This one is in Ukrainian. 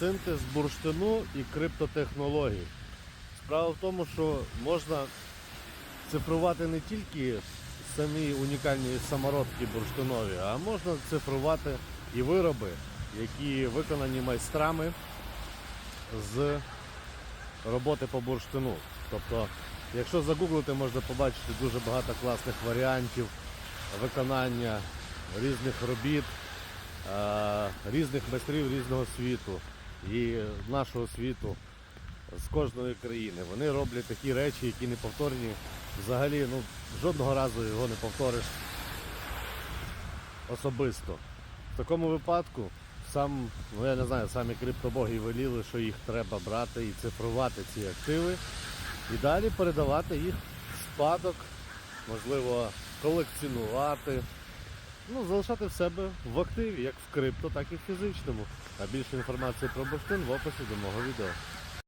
Синтез бурштину і криптотехнологій. Справа в тому, що можна цифрувати не тільки самі унікальні самородки бурштинові, а можна цифрувати і вироби, які виконані майстрами з роботи по бурштину. Тобто, якщо загуглити, можна побачити дуже багато класних варіантів виконання різних робіт, е, різних майстрів різного світу і нашого світу з кожної країни. Вони роблять такі речі, які не повторні. Взагалі, ну, жодного разу його не повториш особисто. В такому випадку сам, ну я не знаю, самі криптобоги веліли, що їх треба брати і цифрувати ці активи, і далі передавати їх в спадок, можливо, колекціонувати. Ну, залишати в себе в активі, як в крипто, так і в фізичному. А більше інформації про бурштин в описі до мого відео.